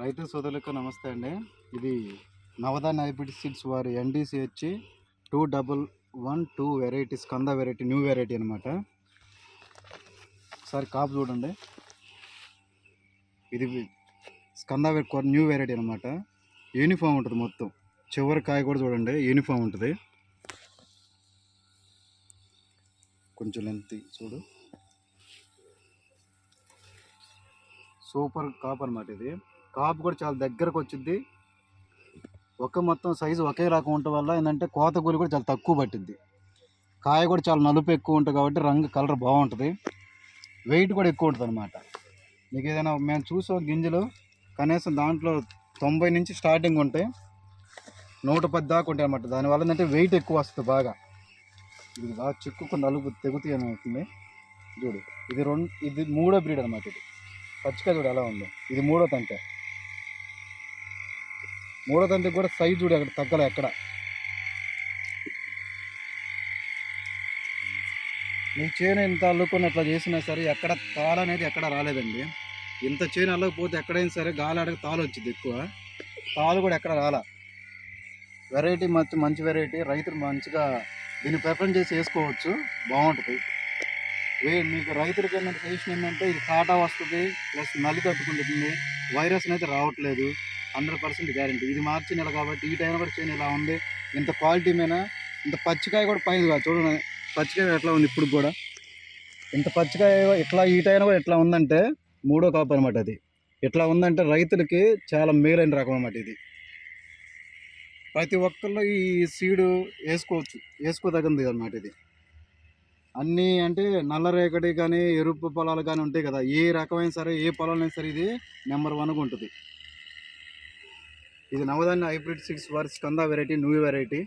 రైతు సోదరులకు నమస్తే అండి. ఇది నవదా హైబ్రిడ్ సీడ్స్ వారి ఎన్డీసీ వచ్చి two double one two varieties కంద వెరైటీ న్యూ వెరైటీ అనమాట సార్ కాపు చూడండి. ఇది స్కంద న్యూ వెరైటీ అనమాట యూనిఫామ్ ఉంటుంది మొత్తం. చివరి కాయ కూడా చూడండి యూనిఫామ్ ఉంటుంది. కొంచెం లెంత్ చూడు. సూపర్ కాప్ అనమాట ఇది. కాపు కూడా చాలా దగ్గరకు వచ్చింది. ఒక మొత్తం సైజు ఒకే రకం ఉండటం వల్ల ఏంటంటే కోత కూలి కూడా చాలా తక్కువ పట్టింది. కాయ కూడా చాలా నలుపు ఎక్కువ ఉంటుంది కాబట్టి రంగు కలర్ బాగుంటుంది. వెయిట్ కూడా ఎక్కువ ఉంటుంది అనమాట మీకు ఏదైనా మేము చూసాం గింజలు కనీసం దాంట్లో తొంభై నుంచి స్టార్టింగ్ ఉంటాయి నూట పది దాకా ఉంటాయి అనమాట దానివల్ల ఏంటంటే వెయిట్ ఎక్కువ వస్తుంది బాగా. ఇది బాగా చిక్కుకు నలుపు తెగుతాయి అని అవుతుంది చూడు. ఇది రెండు ఇది మూడో బ్రీడ్ అనమాట ఇది. పచ్చికాయ చూడు ఎలా ఉందో. ఇది మూడో తంటే. మూడో తంటే కూడా సైజు చూడు అక్కడ తగ్గలే ఎక్కడ. నేను చేను ఇంత అల్లుకొని అట్లా చేసినా సరే ఎక్కడ తాళ అనేది ఎక్కడ రాలేదండి. ఇంత చేను అల్లకపోతే ఎక్కడైనా సరే గాలి అడగ తాళ వచ్చింది ఎక్కువ. తాళు కూడా ఎక్కడ రాలా. వెరైటీ మంచి మంచి వెరైటీ రైతులు మంచిగా దీన్ని ప్రిఫరెన్స్ చేసి వేసుకోవచ్చు. బాగుంటుంది. వే మీకు రైతులకి ఏంటంటే సజెషన్ ఏంటంటే ఇది కాటా వస్తుంది ప్లస్ నల్లి తట్టుకుంటుంది వైరస్ అయితే రావట్లేదు. Hundred percent guarantee. ఇది మార్చి నెల కాబట్టి ఈ టైం కూడా చేయను. ఇలా ఉంది. ఇంత క్వాలిటీ మీద ఇంత పచ్చికాయ కూడా పైన కాదు. చూడండి పచ్చికాయ ఎట్లా ఉంది ఇప్పుడు కూడా. ఇంత పచ్చికాయ ఇట్లా ఈ టైం కూడా ఎట్లా ఉందంటే మూడో కాపు అనమాట అది. ఇట్లా ఉందంటే రైతులకి చాలా మేలైన రకం అనమాట ఇది. ప్రతి ఒక్కళ్ళు ఈ సీడు వేసుకోవచ్చు. వేసుకోదగ్గది అనమాట ఇది. అన్నీ అంటే నల్ల రేగడి కానీ ఎరుపు పొలాలు కానీ ఉంటాయి కదా. ఏ రకమైన సరే ఏ పొలాలైనా సరే ఇది నెంబర్ వన్గా ఉంటుంది. ఇది నవధాన్య హైబ్రిడ్ సిక్స్ వర్స్ కందా వెరైటీ న్యూ వెరైటీ.